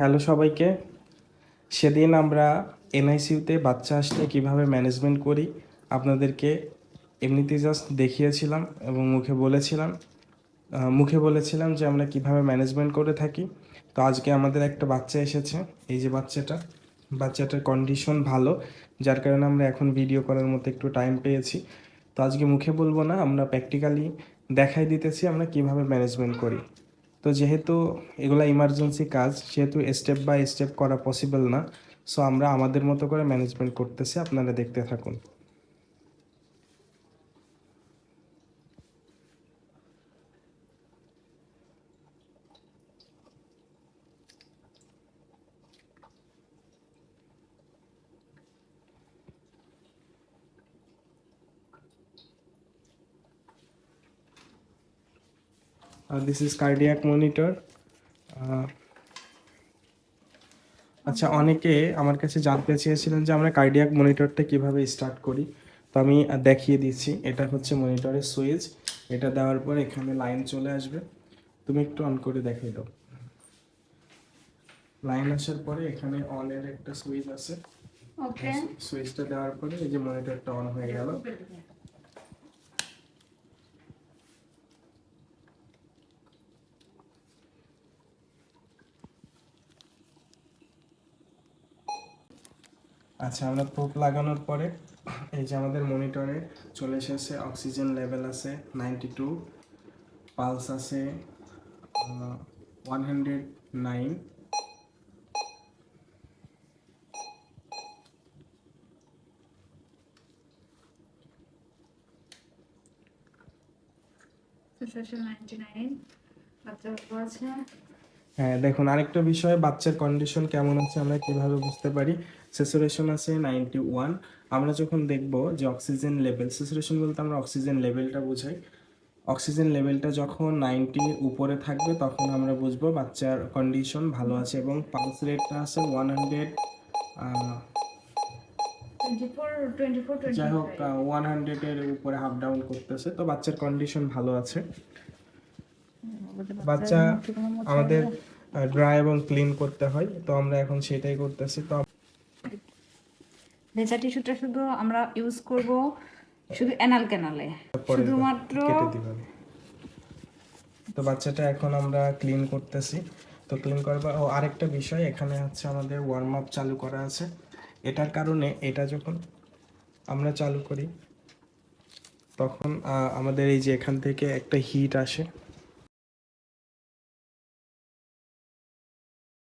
Hello সবাইকে। সেদিন আমরা এনআইসিউতে বাচ্চা আসলে কীভাবে ম্যানেজমেন্ট করি, আপনাদেরকে এমনিতে জাস্ট দেখিয়েছিলাম এবং মুখে বলেছিলাম। মুখে বলেছিলাম যে আমরা কীভাবে ম্যানেজমেন্ট করে থাকি। তো আজকে আমাদের একটা বাচ্চা এসেছে, এই যে বাচ্চাটা। বাচ্চাটার কন্ডিশন ভালো, যার কারণে আমরা এখন ভিডিও করার মতো একটু টাইম পেয়েছি। তো আজকে মুখে বলব না, আমরা প্র্যাকটিক্যালি দেখাই দিতেছি আমরা কীভাবে ম্যানেজমেন্ট করি। তো যেহেতু এগুলো ইমার্জেন্সি কাজ, সেহেতু স্টেপ বাই স্টেপ করা পসিবল না সো আমরা আমাদের মতো করে ম্যানেজমেন্ট করতেছি, আপনারা দেখতে থাকুন। দিস ইজ কার্ডিয়াক মনিটর আচ্ছা অনেকে আমার কাছে জানতে চেয়েছিলেন যে আমরা কার্ডিয়াক মনিটরটা কীভাবে স্টার্ট করি। তো আমি দেখিয়ে দিচ্ছি। এটা হচ্ছে মনিটরের সুইচ এটা দেওয়ার পর এখানে লাইন চলে আসবে। তুমি একটু অন করে দেখিয়ে দাও। লাইন আসার পরে এখানে অনের একটা সুইচ আছে। ওকে সুইচটা দেওয়ার পরে এই যে মনিটরটা অন হয়ে গেল। আচ্ছা আমরা প্রুফ লাগানোর পরে এই যে আমাদের মনিটরে চলে এসেছে, অক্সিজেন লেভেল আছে নাইনটি টু, পালস আছে one hundred nine. Ninety nine আছে হ্যাঁ দেখুন আরেকটা বিষয় বাচ্চার কন্ডিশন কেমন আছে আমরা কীভাবে বুঝতে পারি? স্যাচুরেশন আছে নাইনটি ওয়ান আমরা যখন দেখব যে অক্সিজেন লেভেল স্যাচুরেশন বলতে আমরা অক্সিজেন লেভেলটা বোঝাই। অক্সিজেন লেভেলটা যখন নাইনটির উপরে থাকবে তখন আমরা বুঝব বাচ্চার কন্ডিশন ভালো আছে এবং পালস রেটটা আছে ওয়ান হান্ড্রেড যাই হোক ওয়ান হান্ড্রেডের উপরে হাফ ডাউন করতেছে তো বাচ্চার কন্ডিশন ভালো আছে। বাচ্চা আমাদের ড্রাই এবং ক্লিন করতে হয় তো আমরা এখন সেটাই করতেছি। তো ভেজা টিস্যুটা শুধু আমরা ইউজ করব শুধু অ্যানাল ক্যানালে শুধুমাত্র তো বাচ্চাটা এখন আমরা ক্লিন করতেছি। তো ক্লিন করবার ও আরেকটা বিষয় এখানে হচ্ছে আমাদের ওয়ার্ম আপ চালু করা আছে। এটার কারণে এটা যখন আমরা চালু করি তখন আমাদের এই যে এখান থেকে একটা হিট আসে